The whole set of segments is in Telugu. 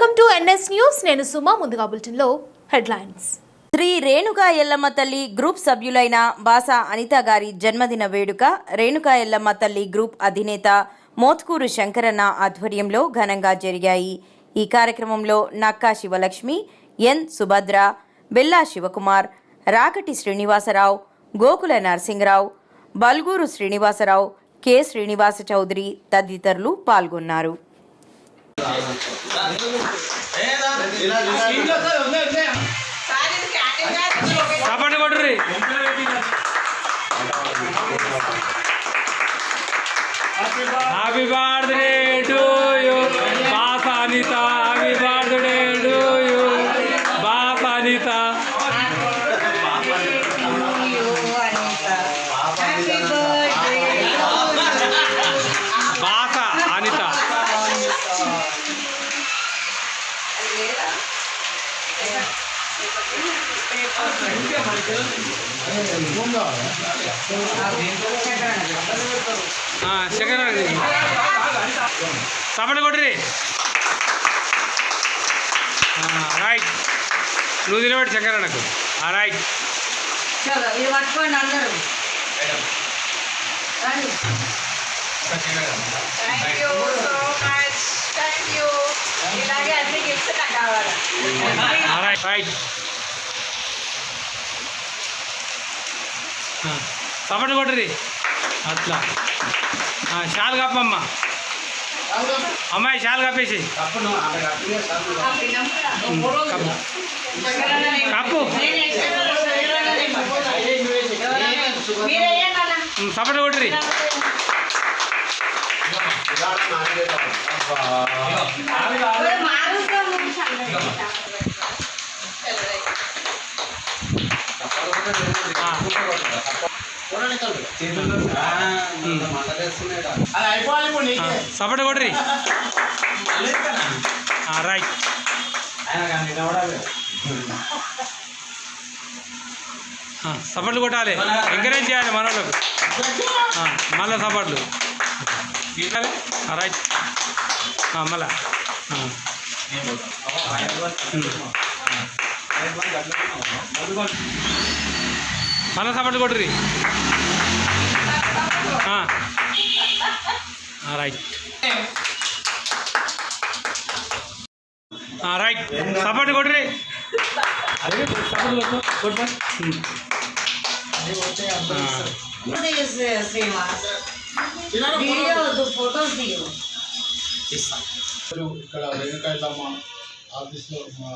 Welcome to NS news. నేను సుమా ముందుగా బులెటిన్లో హెడ్లైన్స్. శ్రీ రేణుకా ఎల్లమ్మ తల్లి గ్రూప్ సభ్యులైన బాసా అనిత గారి జన్మదిన వేడుక రేణుకా ఎల్లమ్మ తల్లి గ్రూప్ అధినేత మోత్కూరు శంకరన్న ఆధ్వర్యంలో ఘనంగా జరిగాయి. ఈ కార్యక్రమంలో నక్కా శివలక్ష్మి ఎన్ సుభద్ర బెల్లా శివకుమార్ రాకటి శ్రీనివాసరావు గోకుల నరసింహరావు బల్గూరు శ్రీనివాసరావు కె శ్రీనివాస చౌదరి తదితరులు పాల్గొన్నారు. చప్పటి కొట్టుర్రి. హ్యాపీ బర్త్డే టు సెకండ్ చప్పటి కొట్టుర్రి రైట్ నువ్వు తినబెట్టి శంకరన్నకు రైట్ చలో ఇది పట్టుకోండి అందరూ. Thank you so much thank you ఇలాగే అన్ని గిఫ్ట్స్ నాకు కావాలి. రైట్ రైట్ చప్పటి అట్లా. షాల్ కప్పమ్మ. అమ్మాయి షాల్ కప్పేసి. కప్పు. కప్పు మీరేయండి అన్న చప్పటి కొట్టుర్రి రైట్ సపోర్ట్లు కొట్టాలి. ఎంకరేజ్ చేయాలి మన వాళ్ళకు మళ్ళా సపోర్ట్లు. రైట్ మళ్ళా. ఆ. మళ్ళా సపోర్ట్లు రైట్ రైట్. సపోర్ట్ కొట్టుర్రి. కొట్టు ఇక్కడ రేణుకాయలమ్మ ఆఫీస్లో మా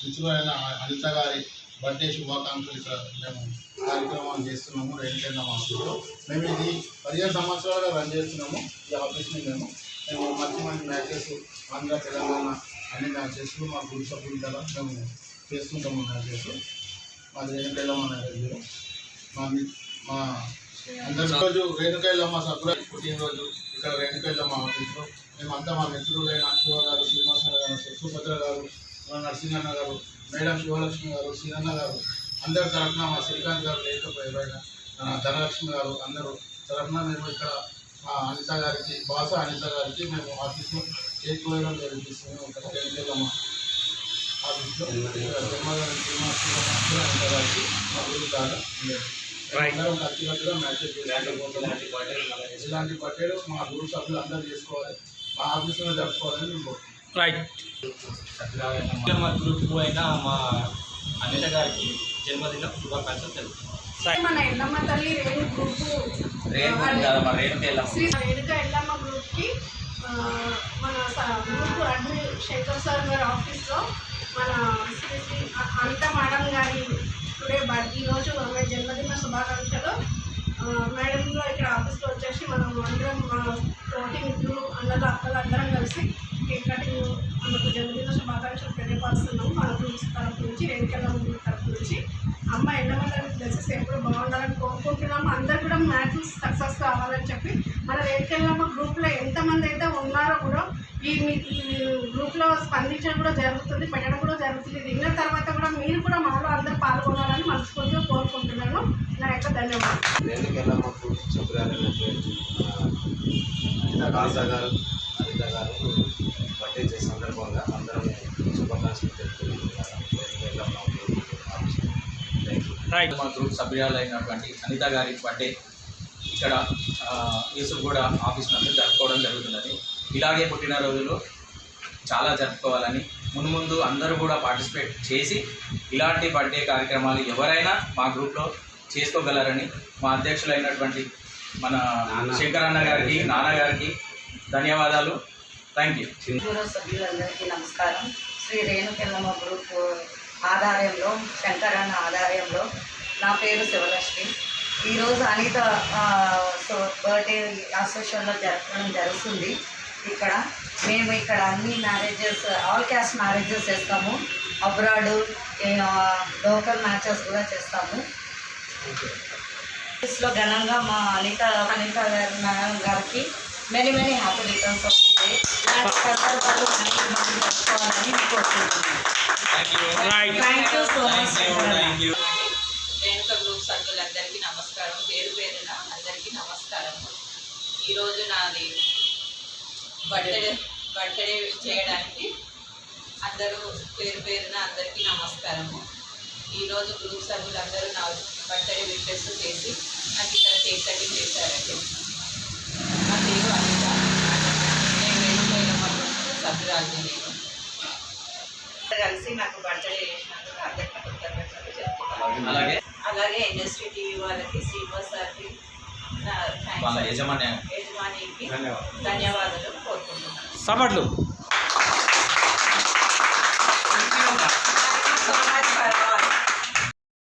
మిత్రులైన అనిత గారి బర్త్డే శుభాకాంక్షలు ఇక్కడ మేము కార్యక్రమాలు చేస్తున్నాము రేణుకాయలమ్మ ఆఫీస్లో మేము ఇది పదిహేను సంవత్సరాలుగా రన్ చేస్తున్నాము. ఈ ఆఫీస్ని మేము మేము మంచి మంచి మ్యాచెస్ ఆంధ్ర తెలంగాణ అన్ని మ్యాచెస్ మా గ్రూప్ సభ్యుల ద్వారా మేము చేస్తుంటాము మ్యాచెస్ మాది రేణుకాయలమ్మ మ్యారేజ్ మా మి- అందరి రోజు రేణుకాయలమ్మ సభ్యుల పుట్టినరోజు ఇక్కడ రేణుకాయలమ్మ ఆఫీస్లో. మేమంతా మా మిత్రులైన శివ గారు శ్రీనివాసరావు గారు సుభద్ర గారు నరసింహన్న గారు మేడం శివలక్ష్మి గారు శ్రీనన్న గారు అందరి తరఫున మా శ్రీకాంత్ గారు లేకపోయిన ధనలక్ష్మి గారు అందరూ తరఫున మేము ఇక్కడ మా అనిత గారికి బాస అనిత గారికి మేము ఆఫీస్లో కేక్ కోయడం జరిపిస్తున్నాము ఇక్కడ రేణుకాయలమ్మ ఆఫీస్లో. ఇక్కడ జన్మదిన శ్రీనివాసరావు అనిత గారికి మా గురువు కాదు అందరం కలిసికట్టుగా మ్యాచెస్ చేసుకుంటున్నాం ఇలాంటి బర్త్డేలు మా గురు సభ్యులు అందరూ చేసుకోవాలి మా ఆఫీసులో జరుపుకోవాలని మేము. రైట్ మా గ్రూప్ అయిన మా అనిత గారికి జన్మదిన శుభాకాంక్షలు తెలుపుతున్నాం మన ఎల్లమ్మ తల్లి రేణు గ్రూప్ రేణుక ఎల్లమ్మ గ్రూప్కి మన స- గ్రూప్ అడ్మిన్ శంకర్ సార్ గారి ఆఫీస్లో మన అనిత మేడం గారి టుడే బర్త్ ఈరోజు ఆమె జన్మదిన శుభాకాంక్షలు ఆ, మేడంలో ఇక్కడ ఆఫీస్లో వచ్చేసి మనం అందరం మా తోటి మిత్రులు అన్నలు అక్కలు అందరం కలిసి కేక్ కటింగ్ ఆమెకు జన్మదిన శుభాకాంక్షలు తెలియపరుస్తున్నాము మన తరపు నుంచి వెంకన్న గ్రూప్ తరపు నుంచి అమ్మ ఎన్నమ్మ ప్లేసెస్ ఎప్పుడు బాగుండాలని కోరుకుంటున్నాము అందరు కూడా మ్యాచెస్ సక్సెస్ కావాలని చెప్పి మన రేణుకెళ్ళమ్మ గ్రూప్లో ఎంతమంది అయితే ఉన్నారో కూడా ఈ మీ గ్రూప్లో స్పందించడం కూడా జరుగుతుంది పెట్టడం కూడా జరుగుతుంది ఇది విన్న తర్వాత కూడా మీరు కూడా మాలో అందరూ పాల్గొనాలని మనస్ఫూర్తిగా కోరుకుంటున్నాను నా యొక్క ధన్యవాదాలు గారు అనిత గారు బర్త్డే చేసే సందర్భంగా అందరం శుభాకాంక్షలు తెలుపుతున్నాం రైట్ మా గ్రూప్ సభ్యురాలైనటువంటి అనిత గారి బర్త్డే ఇక్కడ యూసుఫ్ కూడా ఆఫీస్ నందు జరుపుకోవడం జరుగుతున్నది. ఇలాగే పుట్టినరోజులు చాలా జరుపుకోవాలని ముందు ముందు అందరూ కూడా పార్టిసిపేట్ చేసి ఇలాంటి బర్త్డే కార్యక్రమాలు ఎవరైనా మా గ్రూప్లో చేసుకోగలరని మా అధ్యక్షులైనటువంటి మన శంకర్ అన్న గారికి నాన్న గారికి ధన్యవాదాలు. థ్యాంక్ యూ పూర్వ సభ్యులందరికీ నమస్కారం. శ్రీ రేణుకెల్లమ్మ గ్రూప్ ఆధార్యంలో శంకరన్న ఆధార్యంలో నా పేరు శివలక్ష్మి. ఈరోజు అనిత సో బర్త్డే అసోసియేషన్లో జరపడం జరుగుతుంది. ఇక్కడ మేము ఇక్కడ అన్ని మ్యారేజెస్ ఆల్ క్యాస్ట్ మ్యారేజెస్ చేస్తాము. అబ్రాడ్ లోకల్ మ్యాచెస్ కూడా చేస్తాము. లో ఘనంగా మా అనిత అనిత గారి గారికి many many happy returns of the day ఇలాంటి సందర్భాలు మళ్ళీ మళ్ళీ జరుపుకోవాలని కోరుకుంటున్నాను right thank you so much Renuka group సభ్యులందరికీ నమస్కారం. పేరు పేరున అందరికీ నమస్కారం. ఈరోజు నాది బర్త్డే బర్త్డే చేయడానికి అందరూ పేరు పేరున అందరికీ నమస్కారము. ఈరోజు గ్రూప్ సభ్యులందరూ నా బర్త్డే విషెస్ చేసి నాకు ఇక్కడ కేక్ కటింగ్ చేశారండి నా పేరు అనిత నేను రేణుకైలమ్మ గ్రూప్ సభ్యురాలిని నేను కలిసి నాకు బర్త్డే చేసినందుకు అందరికీ కృతజ్ఞతలు చెప్తున్నాను అలాగే. అలాగే ఇండస్ట్రీ టీవీ వాళ్ళకి శ్రీనివాస్ సార్కి యజమానికి ధన్యవాదాలు. కోరుకుంటున్నాను. సపట్లు